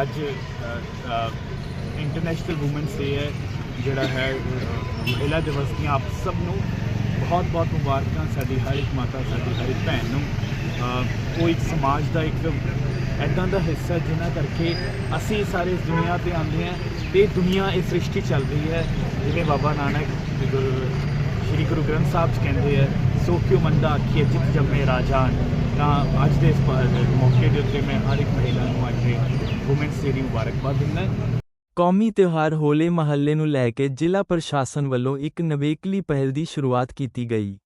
ਅੱਜ international women's day ਹੈ, ਜਿਹੜਾ ਹੈ ਮਹਿਲਾ ਦਿਵਸ ਦੀਆਂ ਆਪ ਸਭ ਨੂੰ ਬਹੁਤ ਬਹੁਤ ਮੁਬਾਰਕਾਂ, ਸਾਡੀ ਹਰ ਇੱਕ ਮਾਤਾ, ਸਾਡੀ ਹਰ ਇੱਕ ਭੈਣ ਨੂੰ। ਉਹ ਇੱਕ ਸਮਾਜ ਦਾ ਇੱਕ ਐਦਾਂ ਦਾ ਹਿੱਸਾ ਜਿਨ੍ਹਾਂ ਕਰਕੇ ਅਸੀਂ ਸਾਰੇ ਇਸ ਦੁਨੀਆ ਤੇ ਆਉਂਦੇ ਹਾਂ ਤੇ ਦੁਨੀਆ ਇਹ ਸ੍ਰਿਸ਼ਟੀ ਚੱਲ ਰਹੀ ਹੈ। ਜਿਵੇਂ ਬਾਬਾ ਨਾਨਕ ਤੇ ਸ਼੍ਰੀ ਗੁਰੂ ਗ੍ਰੰਥ ਸਾਹਿਬ 'ਚ ਕਹਿੰਦੇ ਆ ਸੋ ਕਿਉ ਮੰਦਾ ਆਖੀਏ ਜਿਤ ਜੰਮੇ ਰਾਜਾਨ। ਤਾਂ ਅੱਜ ਦੇ ਇਸ ਮੌਕੇ ਦੇ ਉੱਤੇ ਮੈਂ ਹਰ ਇੱਕ ਮਹਿਲਾ ਨੂੰ ਅੱਜ ਦੇ ਵੂਮੈਨਸ ਡੇ ਦੀ ਮੁਬਾਰਕਬਾਦ ਦਿੰਦਾ ਕੌਮੀ ਤਿਉਹਾਰ ਹੋਲੇ ਮਹੱਲੇ ਨੂੰ ਲੈ ਕੇ ਜ਼ਿਲ੍ਹਾ ਪ੍ਰਸ਼ਾਸਨ ਵੱਲੋਂ ਇੱਕ ਨਵੇਕਲੀ ਪਹਿਲ ਦੀ ਸ਼ੁਰੂਆਤ ਕੀਤੀ ਗਈ।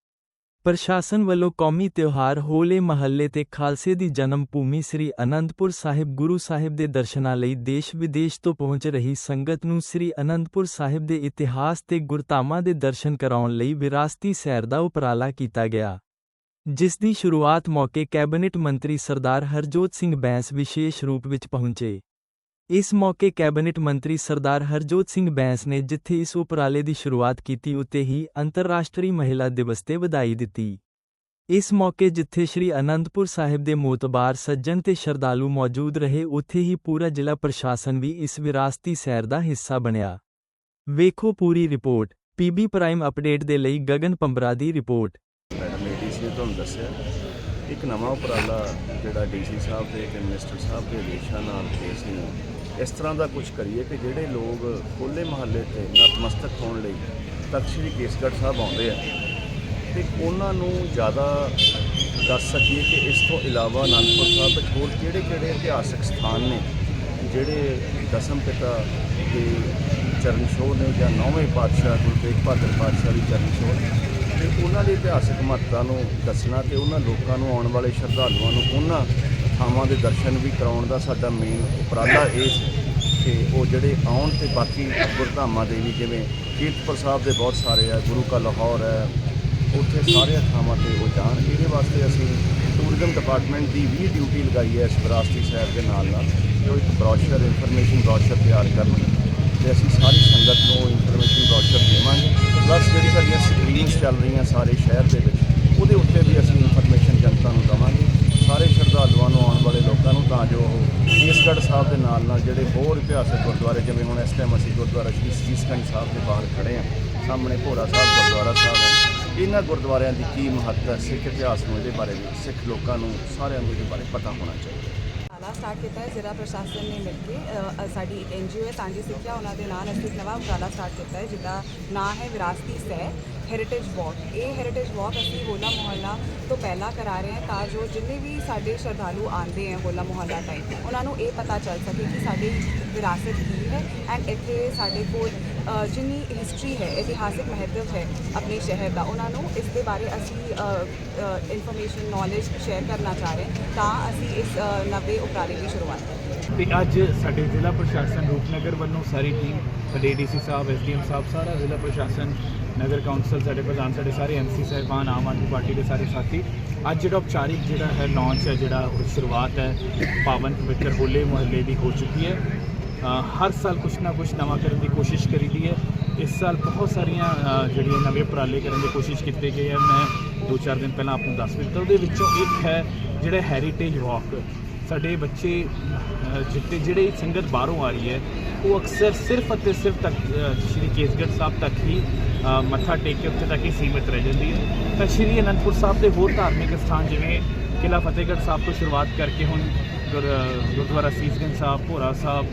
ਪ੍ਰਸ਼ਾਸਨ ਵੱਲੋਂ ਕੌਮੀ ਤਿਉਹਾਰ ਹੋਲੇ ਮਹੱਲੇ ਤੇ ਖਾਲਸੇ ਦੀ ਜਨਮ ਭੂਮੀ ਸ੍ਰੀ ਅਨੰਦਪੁਰ ਸਾਹਿਬ ਗੁਰੂ ਸਾਹਿਬ ਦੇ ਦਰਸ਼ਨਾਂ ਲਈ ਦੇਸ਼ ਵਿਦੇਸ਼ ਤੋਂ ਪਹੁੰਚ ਰਹੀ ਸੰਗਤ ਨੂੰ ਸ੍ਰੀ ਅਨੰਦਪੁਰ ਸਾਹਿਬ ਦੇ ਇਤਿਹਾਸ ਤੇ ਗੁਰਧਾਮਾਂ ਦੇ ਦਰਸ਼ਨ ਕਰਾਉਣ ਲਈ ਵਿਰਾਸਤੀ ਸੈਰ ਦਾ ਉਪਰਾਲਾ ਕੀਤਾ ਗਿਆ। ਜਿਸ ਦੀ ਸ਼ੁਰੂਆਤ ਮੌਕੇ ਕੈਬਨਿਟ ਮੰਤਰੀ ਸਰਦਾਰ ਹਰਜੋਤ ਸਿੰਘ ਬੈਂਸ ਵਿਸ਼ੇਸ਼ ਰੂਪ ਵਿੱਚ ਪਹੁੰਚੇ। ਇਸ ਮੌਕੇ ਕੈਬਨਿਟ ਮੰਤਰੀ ਸਰਦਾਰ ਹਰਜੋਤ ਸਿੰਘ ਬੈਂਸ ਨੇ ਜਿੱਥੇ ਇਸ ਉਪਰਾਲੇ ਦੀ ਸ਼ੁਰੂਆਤ ਕੀਤੀ ਉੱਤੇ ਹੀ ਅੰਤਰਰਾਸ਼ਟਰੀ ਮਹਿਲਾ ਦਿਵਸ ਤੇ ਵਧਾਈ ਦਿੱਤੀ। ਇਸ ਮੌਕੇ ਜਿੱਥੇ ਸ੍ਰੀ ਅਨੰਦਪੁਰ ਸਾਹਿਬ ਦੇ ਮੋਤਬਾਰ ਸੱਜਣ ਤੇ ਸ਼ਰਧਾਲੂ ਮੌਜੂਦ ਰਹੇ, ਉੱਥੇ ਹੀ ਪੂਰਾ ਜ਼ਿਲ੍ਹਾ ਪ੍ਰਸ਼ਾਸਨ ਵੀ ਇਸ ਵਿਰਾਸਤੀ ਸੈਰ ਦਾ ਹਿੱਸਾ ਬਣਿਆ। ਵੇਖੋ ਪੂਰੀ ਰਿਪੋਰਟ। ਪੀਬੀ ਪ੍ਰਾਈਮ ਅਪਡੇਟ ਦੇ ਲਈ ਗਗਨ ਪੰਬਰਾ ਦੀ ਰਿਪੋਰਟ। ਜੇ ਤੁਹਾਨੂੰ ਦੱਸਿਆ, ਇੱਕ ਨਵਾਂ ਉਪਰਾਲਾ ਜਿਹੜਾ ਡੀਸੀ ਸਾਹਿਬ ਦੇ ਤੇ ਮਿਨਿਸਟਰ ਸਾਹਿਬ ਦੇ ਆਦੇਸ਼ਾਂ ਨਾਲ ਕਿ ਅਸੀਂ ਇਸ ਤਰ੍ਹਾਂ ਦਾ ਕੁਝ ਕਰੀਏ ਕਿ ਜਿਹੜੇ ਲੋਕ ਹੋਲੇ ਮਹੱਲੇ ਤੇ ਨਤਮਸਤਕ ਹੋਣ ਲਈ ਤਖਤ ਸ੍ਰੀ ਕੇਸਗੜ੍ਹ ਸਾਹਿਬ ਆਉਂਦੇ ਆ, ਤੇ ਉਹਨਾਂ ਨੂੰ ਜ਼ਿਆਦਾ ਦੱਸ ਸਕੀਏ ਕਿ ਇਸ ਤੋਂ ਇਲਾਵਾ ਅਨੰਦਪੁਰ ਸਾਹਿਬ ਵਿੱਚ ਹੋਰ ਕਿਹੜੇ-ਕਿਹੜੇ ਇਤਿਹਾਸਕ ਸਥਾਨ ਨੇ ਜਿਹੜੇ ਦਸਮ ਪਿਤਾ ਦੇ ਚਰਨ ਛੋਹ ਨੇ ਜਾਂ ਨੌਵੇਂ ਪਾਤਸ਼ਾਹ ਗੁਰੂ ਤੇਗ ਬਹਾਦਰ ਪਾਤਸ਼ਾਹ ਦੀ ਚਰਨ ਛੋਹ? ਨੇ ਤੇ ਉਹਨਾਂ ਦੇ ਇਤਿਹਾਸਕ ਮਹੱਤਤਾ ਨੂੰ ਦੱਸਣਾ ਤੇ ਉਹਨਾਂ ਲੋਕਾਂ ਨੂੰ ਆਉਣ ਵਾਲੇ ਸ਼ਰਧਾਲੂਆਂ ਨੂੰ ਉਹਨਾਂ ਥਾਵਾਂ ਦੇ ਦਰਸ਼ਨ ਵੀ ਕਰਾਉਣ ਦਾ ਸਾਡਾ ਮੇਨ ਉਪਰਾਲਾ ਇਹ ਸੀ ਕਿ ਉਹ ਜਿਹੜੇ ਆਉਣ ਤੇ ਬਾਕੀ ਗੁਰਧਾਮਾਂ ਦੇ ਵੀ ਜਿਵੇਂ ਕੀਰਤਪੁਰ ਸਾਹਿਬ ਦੇ ਬਹੁਤ ਸਾਰੇ ਆ, ਗੁਰੂ ਕਾ ਲਾਹੌਰ ਹੈ, ਉੱਥੇ ਸਾਰੇ ਥਾਵਾਂ ਤੇ ਉਹ ਜਾਣ ਇਹਦੇ ਵਾਸਤੇ ਅਸੀਂ ਟੂਰਿਜ਼ਮ ਡਿਪਾਰਟਮੈਂਟ ਦੀ ਵੀ ਡਿਊਟੀ ਲਗਾਈ ਹੈ ਇਸ ਵਿਰਾਸਤੀ ਸ਼ਹਿਰ ਦੇ ਨਾਲ ਨਾਲ ਜੋ ਇੱਕ ਬ੍ਰੋਸ਼ਰ ਇਨਫੋਰਮੇਸ਼ਨ ਬ੍ਰੋਸ਼ਰ ਤਿਆਰ ਕਰਨ ਤੇ ਅਸੀਂ ਸਾਰੀ ਸੰਗਤ ਨੂੰ ਇਨਫੋਰਮੇਸ਼ਨ ਬ੍ਰੋਸ਼ਰ ਦੇਵਾਂਗੇ। ਪਲੱਸ ਜਿਹੜੀ ਸਾਡੀਆਂ ਸਕਰੀਨਸ ਚੱਲ ਰਹੀਆਂ ਸਾਰੇ ਸ਼ਹਿਰ ਦੇ ਵਿੱਚ, ਉਹਦੇ ਉੱਤੇ ਵੀ ਅਸੀਂ ਇਨਫੋਰਮੇਸ਼ਨ ਜਨਤਾ ਨੂੰ ਦੇਵਾਂਗੇ। ਸਾਰੇ ਸ਼ਰਧਾਲੂਆਂ ਨੂੰ, ਆਉਣ ਵਾਲੇ ਲੋਕਾਂ ਨੂੰ, ਤਾਂ ਜੋ ਉਹ ਕੇਸਗੜ੍ਹ ਸਾਹਿਬ ਦੇ ਨਾਲ ਨਾਲ ਜਿਹੜੇ ਹੋਰ ਇਤਿਹਾਸਕ ਗੁਰਦੁਆਰੇ, ਜਿਵੇਂ ਹੁਣ ਇਸ ਟਾਈਮ ਅਸੀਂ ਗੁਰਦੁਆਰਾ ਸ਼੍ਰੀ ਸੀਸਗੰਜ ਸਾਹਿਬ ਦੇ ਬਾਹਰ ਖੜੇ ਹਾਂ, ਸਾਹਮਣੇ ਭੋਰਾ ਸਾਹਿਬ, ਗੁਰਦੁਆਰਾ ਸਾਹਿਬ ਹੈ। ਇਹਨਾਂ ਗੁਰਦੁਆਰਿਆਂ ਦੀ ਕੀ ਮਹੱਤਤਾ ਸਿੱਖ ਇਤਿਹਾਸ ਨੂੰ ਇਹਦੇ ਬਾਰੇ ਵੀ ਸਿੱਖ ਲੋਕਾਂ ਨੂੰ ਸਾਰਿਆਂ ਨੂੰ ਇਹਦੇ ਬਾਰੇ ਪਤਾ ਹੋਣਾ ਚਾਹੀਦਾ। ਉਪਰਾਲਾ ਸਟਾਰਟ ਕੀਤਾ ਹੈ ਜ਼ਿਲ੍ਹਾ ਪ੍ਰਸ਼ਾਸਨ ਨੇ ਮਿਲ ਕੇ ਅ, ਅ, ਸਾਡੀ ਇੱਕ ਐਨਜੀਓ ਹੈ ਸਾਂਝੀ ਸਿੱਖਿਆ ਉਹਨਾਂ ਦੇ ਨਾਲ ਅਸੀਂ ਇੱਕ ਨਵਾਂ ਉਪਰਾਲਾ ਸਟਾਰਟ ਕੀਤਾ ਹੈ ਜਿਹਦਾ ਨਾਂ ਹੈ ਵਿਰਾਸਤੀ ਸੈਰ ਹੈਰੀਟੇਜ ਵਾਕ ਇਹ ਹੈਰੀਟੇਜ ਵਾਕ ਅਸੀਂ ਹੋਲਾ ਮੁਹੱਲਾ ਤੋਂ ਪਹਿਲਾਂ ਕਰਾ ਰਹੇ ਹਾਂ ਤਾਂ ਜੋ ਜਿੰਨੇ ਵੀ ਸਾਡੇ ਸ਼ਰਧਾਲੂ ਆਉਂਦੇ ਹੈ ਹੋਲਾ ਮੁਹੱਲਾ ਟਾਈਮ ਉਹਨਾਂ ਨੂੰ ਇਹ ਪਤਾ ਚੱਲ ਸਕੇ ਕਿ ਸਾਡੀ ਵਿਰਾਸਤ ਕੀ ਹੈ ਐਂਡ ਇੱਥੇ ਸਾਡੇ ਕੋਲ ਜਿੰਨੀ ਹਿਸਟਰੀ ਹੈ, ਇਤਿਹਾਸਿਕ ਮਹੱਤਵ ਹੈ ਆਪਣੇ ਸ਼ਹਿਰ ਦਾ, ਉਹਨਾਂ ਨੂੰ ਇਸ ਦੇ ਬਾਰੇ ਅਸੀਂ ਇਨਫੋਰਮੇਸ਼ਨ ਨੌਲੇਜ ਸ਼ੇਅਰ ਕਰਨਾ ਚਾਹ ਰਹੇ ਤਾਂ ਅਸੀਂ ਇਸ ਨਵੇਂ ਉਪਰਾਲੇ ਦੀ ਸ਼ੁਰੂਆਤ ਕੀਤੀ ਤੇ ਅੱਜ ਸਾਡੇ ਜ਼ਿਲ੍ਹਾ ਪ੍ਰਸ਼ਾਸਨ ਰੂਪਨਗਰ ਵੱਲੋਂ ਸਾਰੀ ਟੀਮ ਸਾਡੇ ਡੀਸੀ ਸਾਹਿਬ ਐਸਡੀਐਮ ਸਾਹਿਬ, ਸਾਰਾ ਜ਼ਿਲ੍ਹਾ ਪ੍ਰਸ਼ਾਸਨ ਨਗਰ ਕੌਂਸਲ ਸਾਡੇ ਪ੍ਰਧਾਨ, ਸਾਡੇ ਸਾਰੇ ਐਮਸੀ ਸਾਹਿਬਾਨ, ਆਮ ਆਦਮੀ ਪਾਰਟੀ ਦੇ ਸਾਰੇ ਸਾਥੀ। ਅੱਜ ਜਿਹੜਾ ਉਪਚਾਰਿਕ ਜਿਹੜਾ ਹੈ ਲਾਂਚ ਹੈ, ਜਿਹੜਾ ਉਹ ਸ਼ੁਰੂਆਤ ਹੈ, ਪਾਵਨ ਪਵਿੱਤਰ ਹੋਲੇ ਮੁਹੱਲੇ ਦੀ ਹੋ ਚੁੱਕੀ ਹੈ। ਹਰ ਸਾਲ ਕੁਛ ਨਾ ਕੁਛ ਨਵਾਂ ਕਰਨ ਦੀ ਕੋਸ਼ਿਸ਼ ਕਰੀਦੀ ਹੈ। ਇਸ ਸਾਲ ਬਹੁਤ ਸਾਰੀਆਂ ਜਿਹੜੀਆਂ ਨਵੇਂ ਉਪਰਾਲੇ ਕਰਨ ਦੀ ਕੋਸ਼ਿਸ਼ ਕੀਤੇ ਗਈ ਹੈ। ਮੈਂ ਦੋ ਚਾਰ ਦਿਨ ਪਹਿਲਾਂ ਆਪ ਨੂੰ ਦੱਸ ਦਿੱਤਾ। ਉਹਦੇ ਵਿੱਚੋਂ ਇੱਕ ਹੈ ਜਿਹੜਾ ਹੈਰੀਟੇਜ ਵਾਕ ਸਾਡੇ ਬੱਚੇ ਅ, ਜਿੱਤੇ ਜਿਹੜੇ ਸੰਗਤ ਬਾਹਰੋਂ ਆ ਰਹੀ ਹੈ ਉਹ ਅਕਸਰ ਸਿਰਫ ਅਤੇ ਸਿਰਫ ਤੱਕ ਸ਼੍ਰੀ ਕੇਸਗੜ੍ਹ ਸਾਹਿਬ ਤੱਕ ਹੀ ਮੱਥਾ ਟੇਕ ਕੇ ਉੱਥੇ ਤੱਕ ਹੀ ਸੀਮਿਤ ਰਹਿ ਜਾਂਦੀ ਹੈ। ਤਾਂ ਸ਼੍ਰੀ ਅਨੰਦਪੁਰ ਸਾਹਿਬ ਦੇ ਹੋਰ ਧਾਰਮਿਕ ਸਥਾਨ ਜਿਵੇਂ ਕਿਲ੍ਹਾ ਫਤਿਹਗੜ੍ਹ ਸਾਹਿਬ ਤੋਂ ਸ਼ੁਰੂਆਤ ਕਰਕੇ ਹੁਣ ਗੁਰ- ਗੁਰਦੁਆਰਾ ਸੀਸਗੰਜ ਸਾਹਿਬ ਭੋਰਾ ਸਾਹਿਬ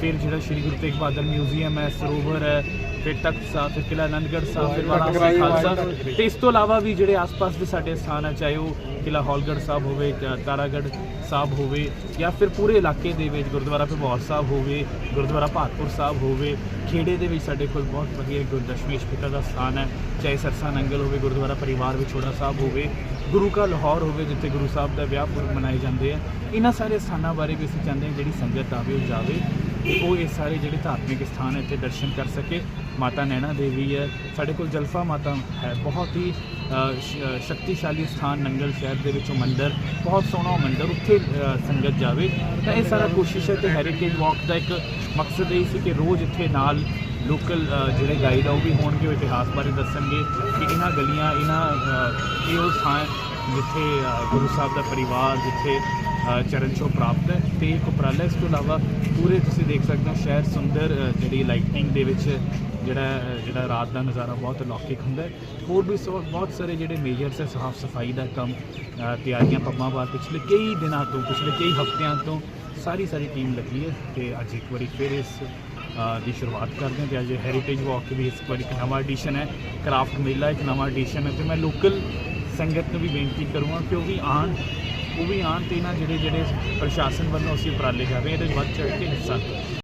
ਫਿਰ ਜਿਹੜਾ ਸ਼੍ਰੀ ਗੁਰੂ ਤੇਗ ਬਹਾਦਰ ਮਿਊਜ਼ੀਅਮ ਹੈ ਸਰੋਵਰ ਹੈ ਫਿਰ ਤਖਤ ਸਾਹਿਬ ਫਿਰ ਕਿਲ੍ਹਾ ਆਨੰਦਗੜ੍ਹ ਸਾਹਿਬ ਫਿਰ ਵਾਰਾਣਸੀ ਖਾਲਸਾ। ਤੇ ਇਸ ਤੋਂ ਇਲਾਵਾ ਵੀ ਜਿਹੜੇ ਆਸ-ਪਾਸ ਦੇ ਸਾਡੇ ਸਥਾਨ ਹੈ ਚਾਹੇ ਉਹ ਕਿਲ੍ਹਾ ਹੌਲਗੜ੍ਹ ਸਾਹਿਬ ਹੋਵੇ ਜਾਂ ਤਾਰਾਗੜ੍ਹ ਸਾਹਿਬ ਹੋਵੇ ਜਾਂ ਫਿਰ ਪੂਰੇ ਇਲਾਕੇ ਦੇ ਵਿੱਚ ਗੁਰਦੁਆਰਾ ਭਗੌਰ ਸਾਹਿਬ ਹੋਵੇ ਗੁਰਦੁਆਰਾ ਭਾਤਪੁਰ ਸਾਹਿਬ ਹੋਵੇ ਖੇੜੇ ਦੇ ਵਿੱਚ ਸਾਡੇ ਕੋਲ ਬਹੁਤ ਵਧੀਆ ਗੁਰਦਸ਼ਮੇਸ਼ ਪਿਤਾ ਦਾ ਸਥਾਨ ਹੈ। ਚਾਹੇ ਸਰਸਾ ਨੰਗਲ ਹੋਵੇ ਗੁਰਦੁਆਰਾ ਪਰਿਵਾਰ ਵਿਛੋੜਾ ਸਾਹਿਬ ਹੋਵੇ ਗੁਰੂ ਕਾ ਲਾਹੌਰ ਹੋਵੇ, ਜਿੱਥੇ ਗੁਰੂ ਸਾਹਿਬ ਦਾ ਵਿਆਹ ਪੁਰਬ ਮਨਾਏ ਜਾਂਦੇ ਆ, ਇਹਨਾਂ ਸਾਰੇ ਸਥਾਨਾਂ ਬਾਰੇ ਵੀ ਅਸੀਂ ਚਾਹੁੰਦੇ ਹਾਂ ਜਿਹੜੀ ਸੰਗਤ ਆਵੇ, ਉਹ ਜਾਵੇ ਤੇ ਉਹ ਇਹ ਸਾਰੇ ਜਿਹੜੇ ਧਾਰਮਿਕ ਸਥਾਨ ਇੱਥੇ ਦਰਸ਼ਨ ਕਰ ਸਕੇ। ਮਾਤਾ ਨੈਣਾ ਦੇਵੀ ਹੈ, ਸਾਡੇ ਕੋਲ ਜਲਫਾ ਮਾਤਾ ਹੈ, ਬਹੁਤ ਹੀ ਸ਼ਕਤੀਸ਼ਾਲੀ ਸਥਾਨ ਨੰਗਲ ਸ਼ਹਿਰ ਦੇ ਵਿੱਚ, ਉਹ ਮੰਦਿਰ, ਬਹੁਤ ਸੋਹਣਾ ਮੰਦਿਰ, ਉੱਥੇ ਸੰਗਤ ਜਾਵੇ। ਤਾਂ ਇਹ ਸਾਰਾ ਕੋਸ਼ਿਸ਼ ਹੈ ਤੇ ਹੈਰੀਟੇਜ ਵਾਕ ਦਾ ਇੱਕ ਮਕਸਦ ਇਹ ਸੀ ਕਿ ਰੋਜ਼ ਇੱਥੇ ਨਾਲ ਲੋਕਲ ਜਿਹੜੇ ਗਾਈਡ ਆ ਉਹ ਵੀ ਹੋਣਗੇ ਉਹ ਇਤਿਹਾਸ ਬਾਰੇ ਦੱਸਣਗੇ। ਕਿ ਇਹਨਾਂ ਗਲੀਆਂ ਇਹਨਾਂ ਅ, ਇਹ ਉਹ ਥਾਂ ਹੈ ਜਿੱਥੇ ਗੁਰੂ ਸਾਹਿਬ ਦਾ ਪਰਿਵਾਰ ਜਿੱਥੇ ਚਰਨ ਛੋਹ ਪ੍ਰਾਪਤ ਹੈ ਤੇ ਇੱਕ ਉਪਰਾਲਾ ਇਸ ਤੋਂ ਇਲਾਵਾ ਪੂਰੇ ਤੁਸੀਂ ਦੇਖ ਸਕਦੇ ਹੋ ਸ਼ਹਿਰ ਸੁੰਦਰ ਜਿਹੜੀ ਲਾਈਟਿੰਗ ਦੇ ਵਿੱਚ ਜਿਹੜਾ ਜਿਹੜਾ ਰਾਤ ਦਾ ਨਜ਼ਾਰਾ ਬਹੁਤ ਅਲੌਕਿਕ ਹੁੰਦਾ ਹੋਰ ਵੀ ਸੋ ਬਹੁਤ ਸਾਰੇ ਜਿਹੜੇ ਮੇਜਰਸ ਹੈ ਸਾਫ਼ ਸਫ਼ਾਈ ਦਾ ਕੰਮ ਤਿਆਰੀਆਂ ਪੰਮਾਂ ਬਾਅਦ ਪਿਛਲੇ ਕਈ ਦਿਨਾਂ ਤੋਂ ਪਿਛਲੇ ਕਈ ਹਫ਼ਤਿਆਂ ਤੋਂ ਸਾਰੀ ਸਾਰੀ ਟੀਮ ਲੱਗੀ ਹੈ ਤੇ ਅੱਜ ਇੱਕ ਵਾਰੀ ਫਿਰ ਇਸ ਦੀ ਸ਼ੁਰੂਆਤ ਕਰਦੇ ਹਾਂ ਤੇ ਅੱਜ ਹੈਰੀਟੇਜ ਵਾਕ ਵੀ ਇਸ ਵਾਰੀ ਇੱਕ ਨਵਾਂ ਐਡੀਸ਼ਨ ਹੈ ਕਰਾਫਟ ਮੇਲਾ ਇੱਕ ਨਵਾਂ ਐਡੀਸ਼ਨ ਹੈ ਤੇ ਮੈਂ ਲੋਕਲ ਸੰਗਤ ਨੂੰ ਵੀ ਬੇਨਤੀ ਕਰੂੰਗਾ ਕਿ ਉਹ ਵੀ ਆਣ ਉਹ ਵੀ ਆਣ ਤੇ ਇਹਨਾਂ ਜਿਹੜੇ ਜਿਹੜੇ ਪ੍ਰਸ਼ਾਸਨ ਵੱਲੋਂ ਅਸੀਂ ਉਪਰਾਲੇ ਕਰ ਰਹੇ ਇਹਦੇ 'ਚ ਵੱਧ ਚੜ੍ਹ ਕੇ ਹਿੱਸਾ